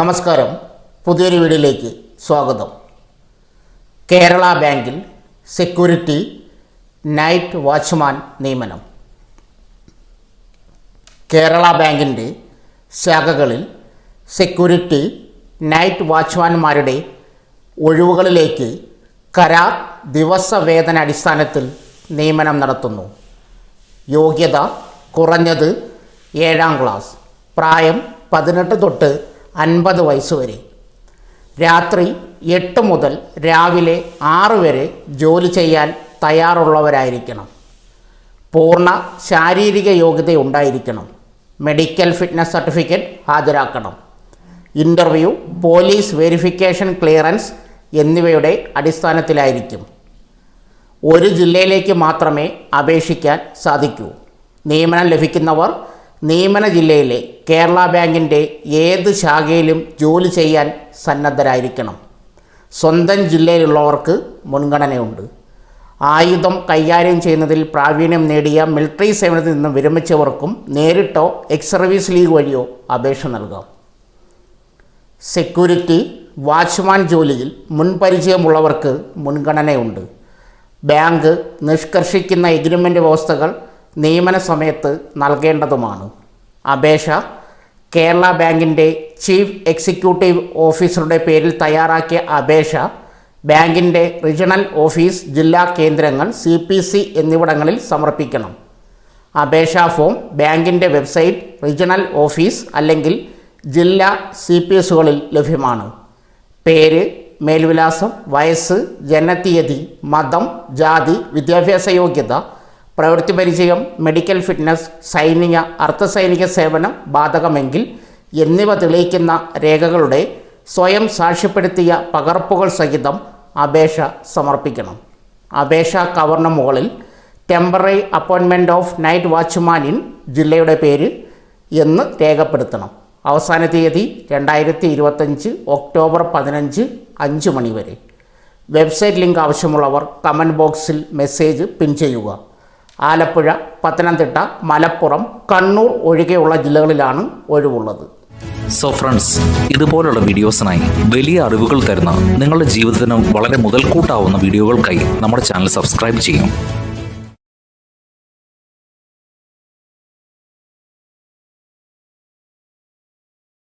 നമസ്കാരം. പുതിയൊരു വീഡിയോയിലേക്ക് സ്വാഗതം. കേരള ബാങ്കിൽ സെക്യൂരിറ്റി നൈറ്റ് വാച്ച്മാൻ നിയമനം. കേരള ബാങ്കിന്റെ ശാഖകളിൽ സെക്യൂരിറ്റി നൈറ്റ് വാച്ച്മാൻമാരുടെ ഒഴിവുകളിലേക്ക് കരാർ ദിവസവേതന അടിസ്ഥാനത്തിൽ നിയമനം നടത്തുന്നു. യോഗ്യത കുറഞ്ഞത് ഏഴാം ക്ലാസ്. പ്രായം പതിനെട്ട് തൊട്ട് അൻപത് വയസ്സ് വരെ. രാത്രി എട്ട് മുതൽ രാവിലെ ആറ് വരെ ജോലി ചെയ്യാൻ തയ്യാറുള്ളവരായിരിക്കണം. പൂർണ ശാരീരിക യോഗ്യത ഉണ്ടായിരിക്കണം. മെഡിക്കൽ ഫിറ്റ്നസ് സർട്ടിഫിക്കറ്റ് ഹാജരാക്കണം. ഇന്റർവ്യൂ പോലീസ് വെരിഫിക്കേഷൻ ക്ലിയറൻസ് എന്നിവയുടെ അടിസ്ഥാനത്തിലായിരിക്കും. ഒരു ജില്ലയിലേക്ക് മാത്രമേ അപേക്ഷിക്കാൻ സാധിക്കൂ. നിയമനം ലഭിക്കുന്നവർ നിയമന ജില്ലയിലെ കേരള ബാങ്കിന്റെ ഏത് ശാഖയിലും ജോലി ചെയ്യാൻ സന്നദ്ധരായിരിക്കണം. സ്വന്തം ജില്ലയിലുള്ളവർക്ക് മുൻഗണനയുണ്ട്. ആയുധം കൈകാര്യം ചെയ്യുന്നതിൽ പ്രാവീണ്യം നേടിയ മിലിറ്ററി സേവനത്തിൽ നിന്ന് വിരമിച്ചവർക്കും നേരിട്ടോ എക്സ് സർവീസ് ലീഗ് വഴിയോ അപേക്ഷ നൽകാം. സെക്യൂരിറ്റി വാച്ച്മാൻ ജോലിയിൽ മുൻപരിചയമുള്ളവർക്ക് മുൻഗണനയുണ്ട്. ബാങ്ക് നിഷ്കർഷിക്കുന്ന എഗ്രിമെന്റ് വ്യവസ്ഥകൾ നിയമന സമയത്ത് നൽകേണ്ടതുമാണ്. അപേക്ഷ കേരള ബാങ്കിന്റെ ചീഫ് എക്സിക്യൂട്ടീവ് ഓഫീസറുടെ പേരിൽ തയ്യാറാക്കിയ അപേക്ഷ ബാങ്കിന്റെ റീജിയണൽ ഓഫീസ് ജില്ലാ കേന്ദ്രങ്ങൾ സി പി സി എന്നിവിടങ്ങളിൽ സമർപ്പിക്കണം. അപേക്ഷാ ഫോം ബാങ്കിന്റെ വെബ്സൈറ്റ് റീജിയണൽ ഓഫീസ് അല്ലെങ്കിൽ ജില്ലാ സി പി എസുകളിൽ ലഭ്യമാണ്. പേര് മേൽവിലാസം വയസ്സ് ജനനത്തീയതി മതം ജാതി വിദ്യാഭ്യാസ യോഗ്യത പ്രവൃത്തി പരിചയം മെഡിക്കൽ ഫിറ്റ്നസ് സൈനിക അർദ്ധസൈനിക സേവനം ബാധകമെങ്കിൽ എന്നിവ തെളിയിക്കുന്ന രേഖകളുടെ സ്വയം സാക്ഷ്യപ്പെടുത്തിയ പകർപ്പുകൾ സഹിതം അപേക്ഷ സമർപ്പിക്കണം. അപേക്ഷാ കവറിന് മുകളിൽ ടെമ്പററി അപ്പോയിൻമെന്റ് ഓഫ് നൈറ്റ് വാച്ച്മാൻ ഇൻ ജില്ലയുടെ പേര് എന്ന് രേഖപ്പെടുത്തണം. അവസാന തീയതി രണ്ടായിരത്തി ഇരുപത്തഞ്ച് ഒക്ടോബർ പതിനഞ്ച് അഞ്ച് മണി വരെ. വെബ്സൈറ്റ് ലിങ്ക് ആവശ്യമുള്ളവർ കമന്റ് ബോക്സിൽ മെസ്സേജ് പിൻ ചെയ്യുക. ആലപ്പുഴ പത്തനംതിട്ട മലപ്പുറം കണ്ണൂർ ഒഴികെയുള്ള ജില്ലകളിലാണ് ഒഴിവുള്ളത്. സോ ഫ്രണ്ട്സ് ഇതുപോലുള്ള വീഡിയോസിനായി വലിയ അറിവുകൾ തരുന്ന നിങ്ങളുടെ ജീവിതത്തിനും വളരെ മുതൽക്കൂട്ടാവുന്ന വീഡിയോകൾക്കായി നമ്മുടെ ചാനൽ സബ്സ്ക്രൈബ് ചെയ്യും.